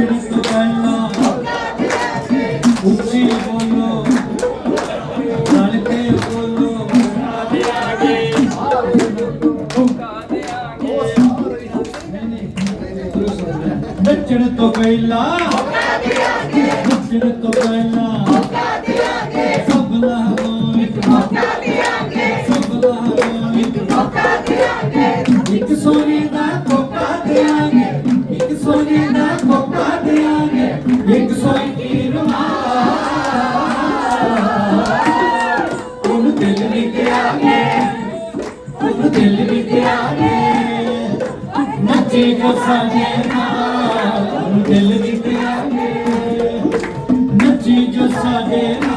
ਨੱਚਣ ਤੋਂ ਪਹਿਲਾਂ ਉੱਚੀ ਬੋਲੋ ਰਲ ਕੇ। ਬੋਲੋ ਨੱਚਣ ਤੋਂ ਪਹਿਲਾਂ ਨੱਚਣ ਤੋਂ ਪਹਿਲਾਂ ਸਭ ਨੂੰ ਇੱਕ ਮੌਕਾ ਸਭ ਨੂੰ ਇੱਕ ਇੱਕ ਸੋਨੇ ਦਾ ਕੋਕਾ सजना दिल विद्यागे नची जो सजना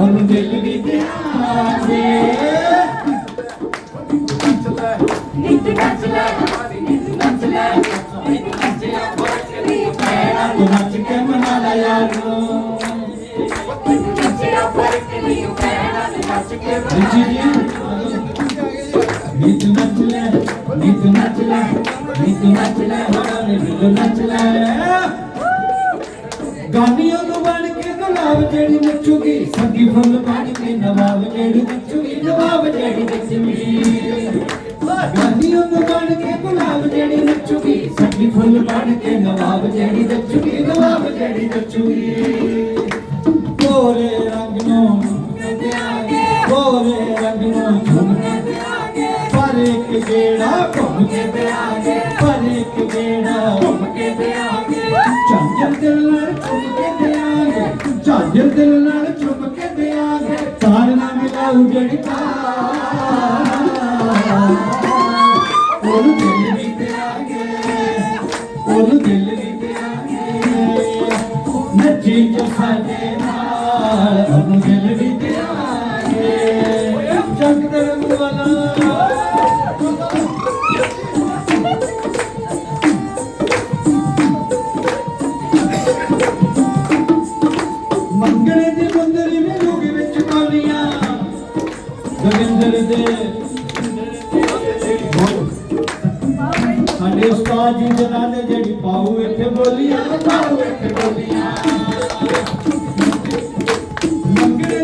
और दिल विद्यागे नित नचले नित नचले नित नचले तो नच के मना ला यारो नित नचले ਜੀ ਨੀ ਤੂੰ ਨੱਚ ਲੈ ਨੀ ਤੂੰ ਨੱਚ ਲੈ ਨੀ ਤੂੰ ਨੱਚ ਲੈ ਨੀ ਤੂੰ ਨੱਚ ਲੈ ਗਾਨੀਆਂ ਨੂੰ ਬਣ ਕੇ ਗੁਲਾਬ ਜਿਹੜੀ ਨੱਚੂਗੀ, ਸੰਗੀ ਫੁੱਲ ਬਣ ਕੇ ਨਵਾਬ ਜਿਹੜੀ ਨੱਚੂਗੀ, ਨਵਾਬ ਜਿਹੜੀ ਨੱਚੂਗੀ। ਗਾਨੀਆਂ ਨੂੰ ਬਣ ਕੇ ਗੁਲਾਬ ਜਿਹੜੀ ਨੱਚੂਗੀ, ਸੰਗੀ ਫੁੱਲ ਬਣ ਕੇ ਨਵਾਬ ਜਿਹੜੀ ਨੱਚੂਗੀ, ਨਵਾਬ ਜਿਹੜੀ ਨੱਚੂਗੀ। ਦਿਲ ਨਾਲ ਚੁੰਮ ਕੇ ਦਿਆਂਗੇ ਤਾਰ ਨਾ ਮਿਲਾਉ ਜੜੀ ਉਹਨੂੰ ਦਿਲ ਵੀ ਦਿਆਂਗੇ ਉਹਨੂੰ ਦਿਲ ਵੀ ਦਿਆਂਗੇ ਨੱਚੀ ਜੋ ਸਾਡੇ ਨਾਲ ਗਵਿੰਦਰ ਦੇ ਸਾਡੇ ਉਸਤਾਦ ਜੀ ਦੇ ਨਾਲ ਜਿਹੜੀ ਪਾਉ ਇੱਥੇ ਬੋਲੀਆਂ ਪਾਉ ਇੱਥੇ ਬੋਲੀਆਂ ਮੰਗਣੇ